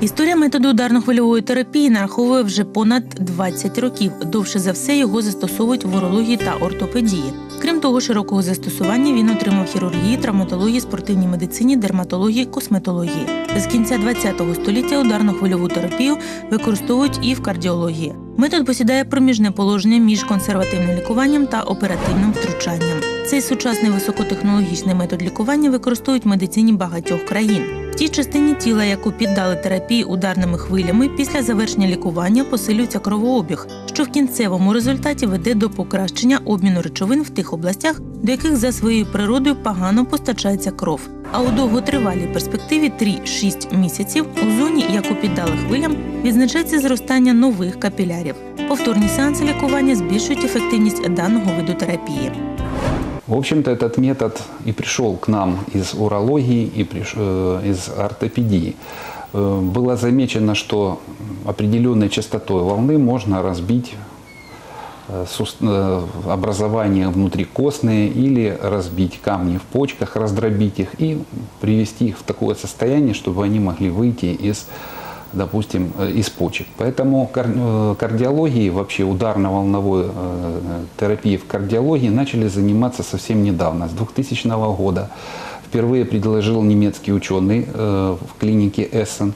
Історія методу ударно-хвильової терапії нараховує вже понад 20 років. Довше за все його застосовують в урології та ортопедії. Крім того, широкого застосування він отримав хірургії, травматології, спортивній медицині, дерматології, косметології. З кінця ХХ століття ударно-хвильову терапію використовують і в кардіології. Метод посідає проміжне положення між консервативним лікуванням та оперативним втручанням. Цей сучасний високотехнологічний метод лікування використовують в медицині багатьох країн. В тій частині тіла, яку піддали терапії ударними хвилями, після завершення лікування посилюється кровообіг, що в кінцевому результаті веде до покращення обміну речовин в тих областях, до яких за своєю природою погано постачається кров. А у довготривалій перспективі 3-6 місяців у зоні, яку піддали хвилям, відзначається зростання нових капілярів. Повторні сеанси лікування збільшують ефективність даного виду терапії. В общем-то, этот метод и пришел к нам из урологии и приш- э, из ортопедии. Э, Было замечено, что определенной частотой волны можно разбить э, образования внутрикостные или разбить камни в почках, раздробить их и привести их в такое состояние, чтобы они могли выйти из допустим, э, из почек. Поэтому кар- э, кардиологией, вообще ударно-волновой э, терапией в кардиологии начали заниматься совсем недавно, с 2000 года. Впервые предложил немецкий ученый э, в клинике Эссен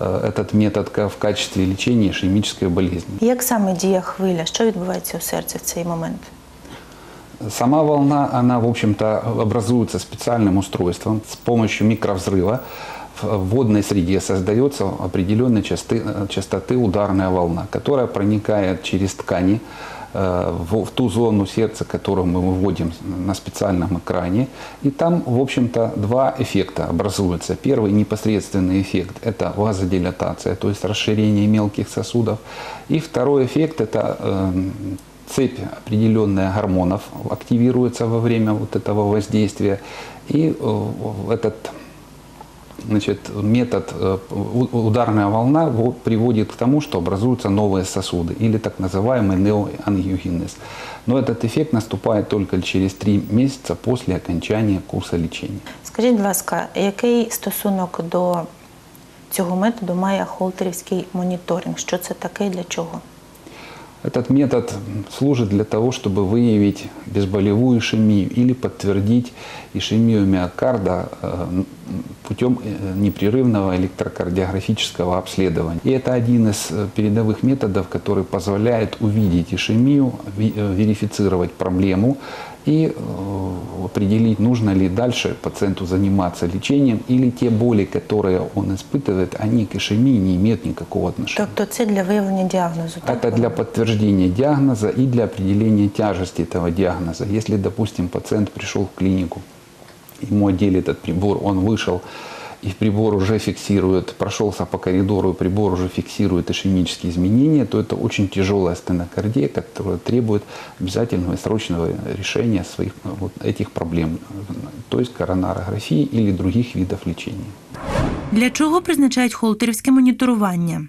э, этот метод ка- в качестве лечения ишемической болезни. Як саме діє хвиля? Що відбувається у серці в цей момент? Сама волна, она, в общем-то, образуется специальным устройством с помощью микровзрыва. В водной среде создается определенной частоты, частоты ударная волна, которая проникает через ткани э, в, ту зону сердца, которую мы выводим на специальном экране. И там, в общем-то, два эффекта образуются. Первый непосредственный эффект – это вазодилатация, то есть расширение мелких сосудов. И второй эффект – это э, цепь определенная гормонов активируется во время вот этого воздействия. И э, этот значит, метод э, у- ударная волна во- приводит к тому, что образуются новые сосуды или так называемый неоангиогенез. Но этот эффект наступает только через три месяца после окончания курса лечения. Скажіть, будь ласка, який стосунок до цього методу має холтерівський моніторинг? Що це таке і для чого? Этот метод служит для того, чтобы выявить безболевую ишемию или подтвердить ишемию миокарда э, путем э, непрерывного электрокардиографического обследования. И это один из э, передовых методов, который позволяет увидеть ишемию, э, верифицировать проблему и определить, нужно ли дальше пациенту заниматься лечением или те боли, которые он испытывает, они к ишемии не имеют никакого отношения. Тобто це для виявлення діагнозу. так? Это для подтверждения диагноза и для определения тяжести этого диагноза. Если, допустим, пациент пришел в клинику, ему одели этот прибор, он вышел, и прибор уже фиксирует, прошелся по коридору, и прибор уже фиксирует ишемические изменения, то это очень тяжелая стенокардия, которая требует обязательного и срочного решения своих э, вот этих проблем, то есть коронарографии или других видов лечения. Для чого призначають холтерівське моніторування?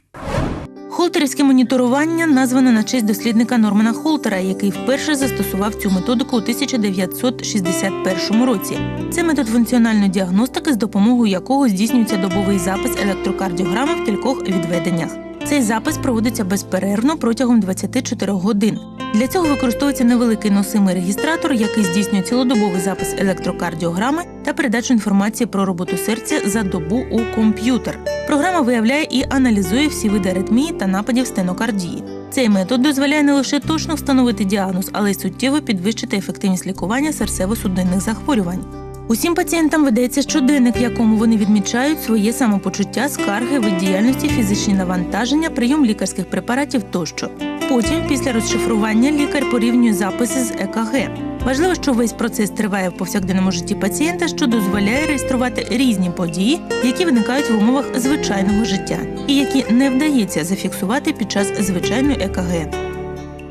Холтерівське моніторування назване на честь дослідника Нормана Холтера, який вперше застосував цю методику у 1961 році. Це метод функціональної діагностики, з допомогою якого здійснюється добовий запис електрокардіограми в кількох відведеннях. Цей запис проводиться безперервно протягом 24 годин. Для цього використовується невеликий носимий регістратор, який здійснює цілодобовий запис електрокардіограми та передачу інформації про роботу серця за добу у комп'ютер. Програма виявляє і аналізує всі види аритмії та нападів стенокардії. Цей метод дозволяє не лише точно встановити діагноз, але й суттєво підвищити ефективність лікування серцево-судинних захворювань. Усім пацієнтам ведеться щоденник, в якому вони відмічають своє самопочуття, скарги, вид діяльності, фізичні навантаження, прийом лікарських препаратів тощо. Потім, після розшифрування, лікар порівнює записи з ЕКГ. Важливо, що весь процес триває в повсякденному житті пацієнта, що дозволяє реєструвати різні події, які виникають в умовах звичайного життя, і які не вдається зафіксувати під час звичайної ЕКГ.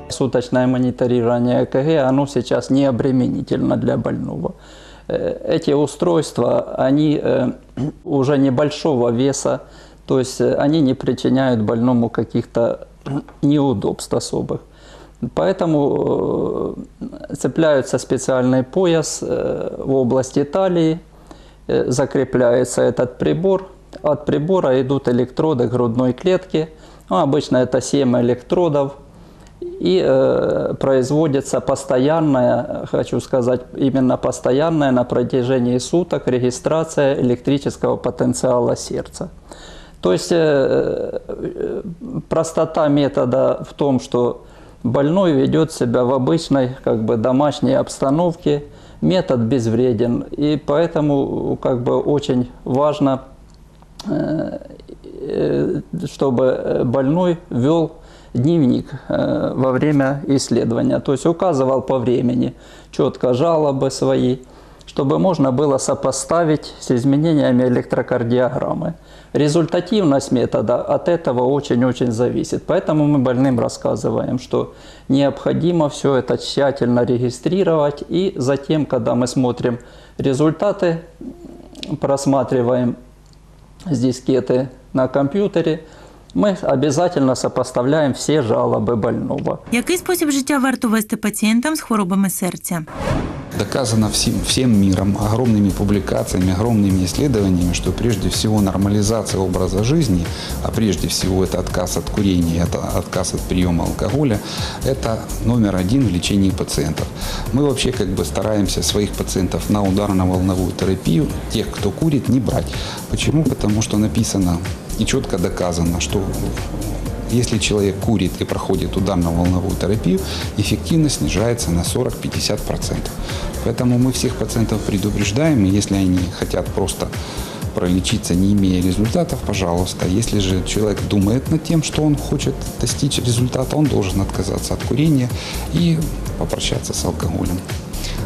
Суточное мониторирование ЭКГ, оно сейчас не обременительно для больного. Э, Эти устройства, они э, уже небольшого веса, то есть э, они не причиняют больному каких-то неудобств особых. Поэтому цепляется специальный пояс в области талии, закрепляется этот прибор От прибора идут электроды грудной клетки. Ну, обычно это 7 электродов. И э, производится постоянная, хочу сказать, именно постоянная на протяжении суток регистрация электрического потенциала сердца. То есть э, э, простота метода в том, что больной ведет себя в обычной как бы, домашней обстановке, метод безвреден. И поэтому как бы, очень важно э, э, чтобы больной вел дневник э, во время исследования, то есть указывал по времени четко жалобы свои, чтобы можно было сопоставить с изменениями электрокардиограммы. Результативность метода от этого очень-очень зависит. Поэтому мы больным рассказываем, что необходимо все это тщательно регистрировать. И затем, когда мы смотрим результаты, просматриваем с дискеты на компьютере, мы обязательно сопоставляем все жалобы больного. Який спосіб життя варто вести пацієнтам з хворобами серця? Доказано всем, всем миром, огромными публикациями, огромными исследованиями, что прежде всего нормализация образа жизни, а прежде всего это отказ от курения, это отказ от приема алкоголя, это номер один в лечении пациентов. Мы вообще как бы стараемся своих пациентов на ударно-волновую терапию, тех, кто курит, не брать. Почему? Потому что написано и четко доказано, что если человек курит и проходит ударно-волновую терапию, эффективность снижается на 40-50%. Поэтому мы всех пациентов предупреждаем, и если они хотят просто пролечиться, не имея результатов, пожалуйста. Если же человек думает над тем, что он хочет достичь результата, он должен отказаться от курения и попрощаться с алкоголем.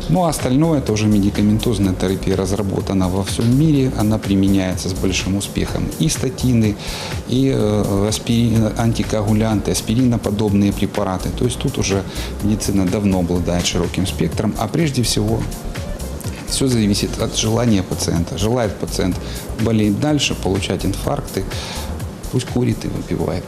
Ну а остальное, это уже медикаментозная терапия разработана во всем мире. Она применяется с большим успехом. И статины, и э, аспирин, антикоагулянты, аспириноподобные препараты. То есть тут уже медицина давно обладает широким спектром. А прежде всего все зависит от желания пациента. Желает пациент болеть дальше, получать инфаркты, пусть курит и выпивает.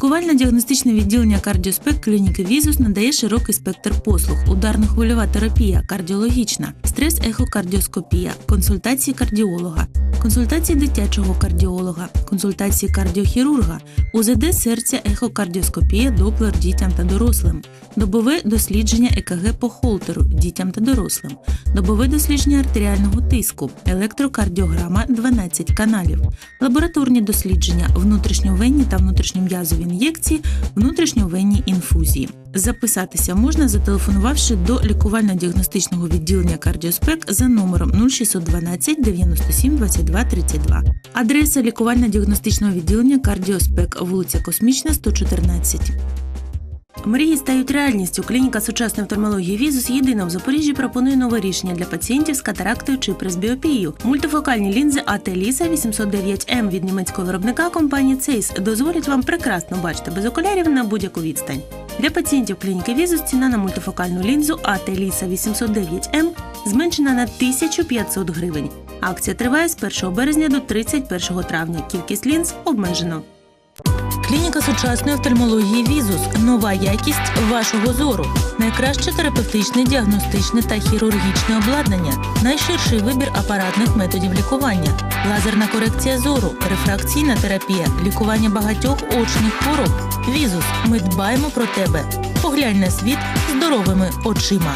Лікувально-діагностичне відділення кардіоспек клініки Візус надає широкий спектр послуг: ударно-хвильова терапія, кардіологічна, стрес-ехокардіоскопія, консультації кардіолога, консультації дитячого кардіолога, консультації кардіохірурга, УЗД серця, ехокардіоскопія, доплер дітям та дорослим, добове дослідження ЕКГ по холтеру дітям та дорослим, добове дослідження артеріального тиску, електрокардіограма 12 каналів, лабораторні дослідження, внутрішньовенні та внутрішньом'язові ін'єкції, внутрішньовенні інфузії. Записатися можна, зателефонувавши до лікувально-діагностичного відділення кардіоспек за номером 0612 97 22 32. Адреса лікувально-діагностичного відділення кардіоспек, вулиця Космічна, 114. Мрії стають реальністю. Клініка сучасної офтальмології Візус єдина в Запоріжжі пропонує нове рішення для пацієнтів з катарактою чи пресбіопією. Мультифокальні лінзи АТ Ліса 809М від німецького виробника компанії Цейс дозволять вам прекрасно бачити без окулярів на будь-яку відстань. Для пацієнтів клініки Візус ціна на мультифокальну лінзу АТ Ліса 809М зменшена на 1500 гривень. Акція триває з 1 березня до 31 травня. Кількість лінз обмежено. Клініка сучасної офтальмології Візус. Нова якість вашого зору. Найкраще терапевтичне, діагностичне та хірургічне обладнання. Найширший вибір апаратних методів лікування. Лазерна корекція зору, рефракційна терапія, лікування багатьох очних хвороб. Візус. Ми дбаємо про тебе. Поглянь на світ здоровими очима.